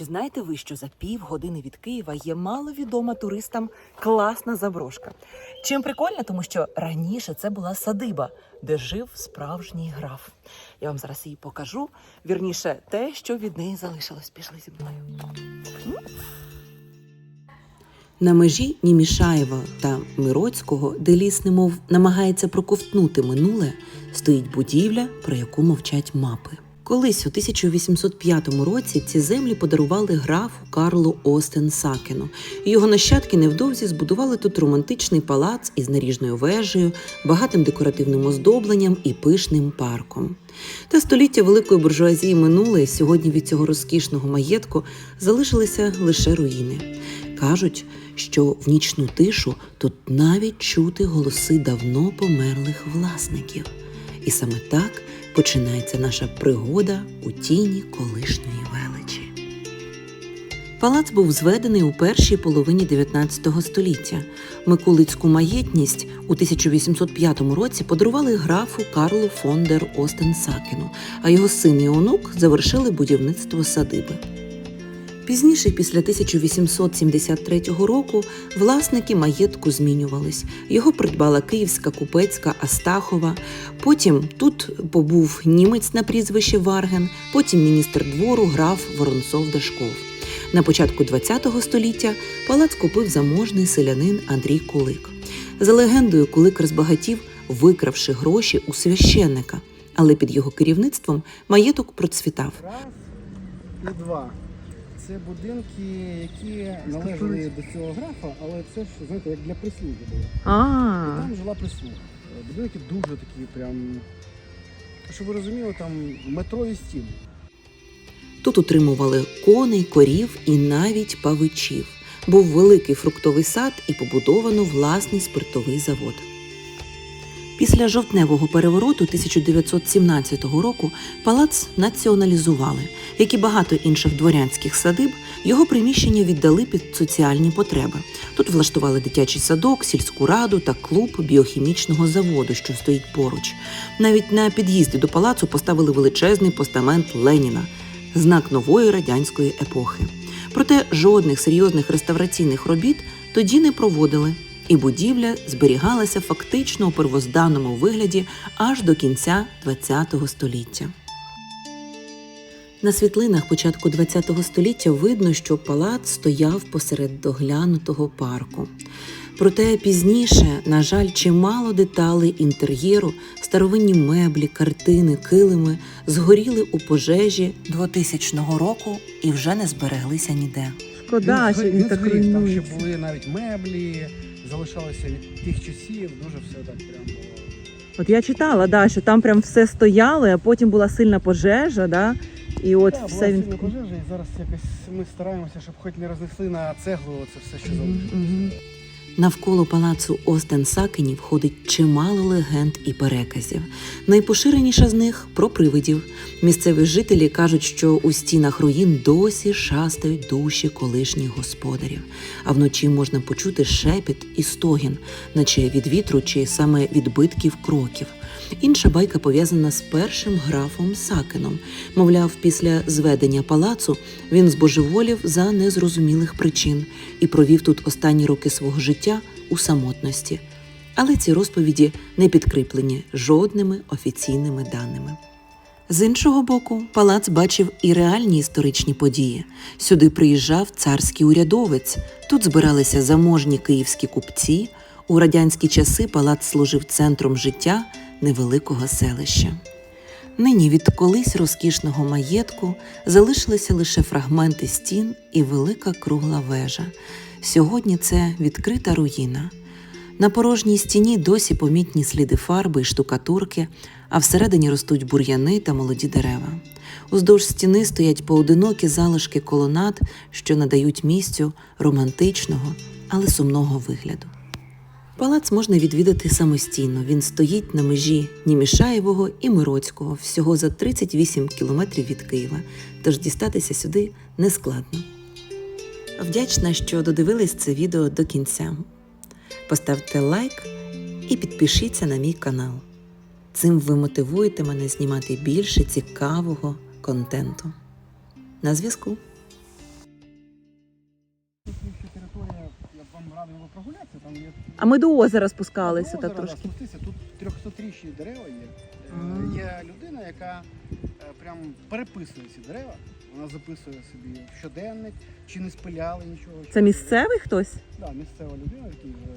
Чи знаєте ви, що за півгодини від Києва є маловідома туристам класна заброшка? Чим прикольно, тому що раніше це була садиба, де жив справжній граф. Я вам зараз її покажу. Вірніше, те, що від неї залишилось. Пішли зі мною. На межі Німішаєва та Мироцького, де ліс немов намагається проковтнути минуле, стоїть будівля, про яку мовчать мапи. Колись у 1805 році ці землі подарували графу Карлу Остен Сакену. Його нащадки невдовзі збудували тут романтичний палац із наріжною вежею, багатим декоративним оздобленням і пишним парком. Та століття великої буржуазії минуле, і сьогодні від цього розкішного маєтку залишилися лише руїни. Кажуть, що в нічну тишу тут навіть чути голоси давно померлих власників. І саме так починається наша пригода у тіні колишньої величі. Палац був зведений у першій половині 19 століття. Миколицьку маєтність у 1805 році подарували графу Карлу фон дер Остенсакену, а його син і онук завершили будівництво садиби. Пізніше, після 1873 року, власники маєтку змінювались. Його придбала київська купецька Астахова. Потім тут побув німець на прізвище Варген, потім міністр двору граф Воронцов Дашков. На початку ХХ століття палац купив заможний селянин Андрій Кулик. За легендою, Кулик розбагатів, викравши гроші у священника, але під його керівництвом маєток процвітав. Раз і два. Це будинки, які належали до цього графа, але це ж, знаєте, як для прислуги було. І А, там жила прислуга. Будинки дуже такі прям. Щоб ви розуміли, там метро і стіни. Тут утримували коней, корів і навіть павичів. Був великий фруктовий сад і побудовано власний спиртовий завод. Після жовтневого перевороту 1917 року палац націоналізували. Як і багато інших дворянських садиб, його приміщення віддали під соціальні потреби. Тут влаштували дитячий садок, сільську раду та клуб біохімічного заводу, що стоїть поруч. Навіть на під'їзді до палацу поставили величезний постамент Леніна знак нової радянської епохи. Проте жодних серйозних реставраційних робіт тоді не проводили, і будівля зберігалася фактично у первозданному вигляді аж до кінця ХХ століття. На світлинах початку ХХ століття видно, що палац стояв посеред доглянутого парку. Проте пізніше, на жаль, чимало деталей інтер'єру, старовинні меблі, картини, килими згоріли у пожежі 2000 року і вже не збереглися ніде. Шкода, що він так Там ще були навіть меблі, залишалося від тих часів, дуже все так прям було. От я читала, да, що там прям все стояло, а потім була сильна пожежа, да, і от Так, все була він. сильна пожежа, і зараз якось ми стараємося, щоб хоч не рознесли на цеглу це все, що залишилося. мгм. Навколо палацу Остен Сакенів ходить чимало легенд і переказів. Найпоширеніша з них про привидів. Місцеві жителі кажуть, що у стінах руїн досі шастають душі колишніх господарів, а вночі можна почути шепіт і стогін, наче від вітру чи саме відбитків кроків. Інша байка пов'язана з першим графом Сакеном. Мовляв, після зведення палацу він збожеволів за незрозумілих причин і провів тут останні роки свого життя у самотності. Але ці розповіді не підкріплені жодними офіційними даними. З іншого боку, палац бачив і реальні історичні події. Сюди приїжджав царський урядовець, тут збиралися заможні київські купці. У радянські часи палац служив центром життя невеликого селища. Нині від колись розкішного маєтку залишилися лише фрагменти стін і велика кругла вежа. Сьогодні це відкрита руїна. На порожній стіні досі помітні сліди фарби і штукатурки, а всередині ростуть бур'яни та молоді дерева. Уздовж стіни стоять поодинокі залишки колонад, що надають місцю романтичного, але сумного вигляду. Палац можна відвідати самостійно. Він стоїть на межі Німішаєвого і Мироцького, всього за 38 кілометрів від Києва, тож дістатися сюди нескладно. Вдячна, що додивились це відео до кінця. Поставте лайк і підпишіться на мій канал. Цим ви мотивуєте мене знімати більше цікавого контенту. На зв'язку! Прогулятися, там є А ми до озера спускалися так озеро, трошки. спустися. Тут трьохсотрічні дерева є. Е, Ага. Є людина, яка е, прям переписує ці дерева. Вона записує собі в щоденник, чи не спиляли нічого. Це місцевий хтось? Так, да, місцева людина, який вже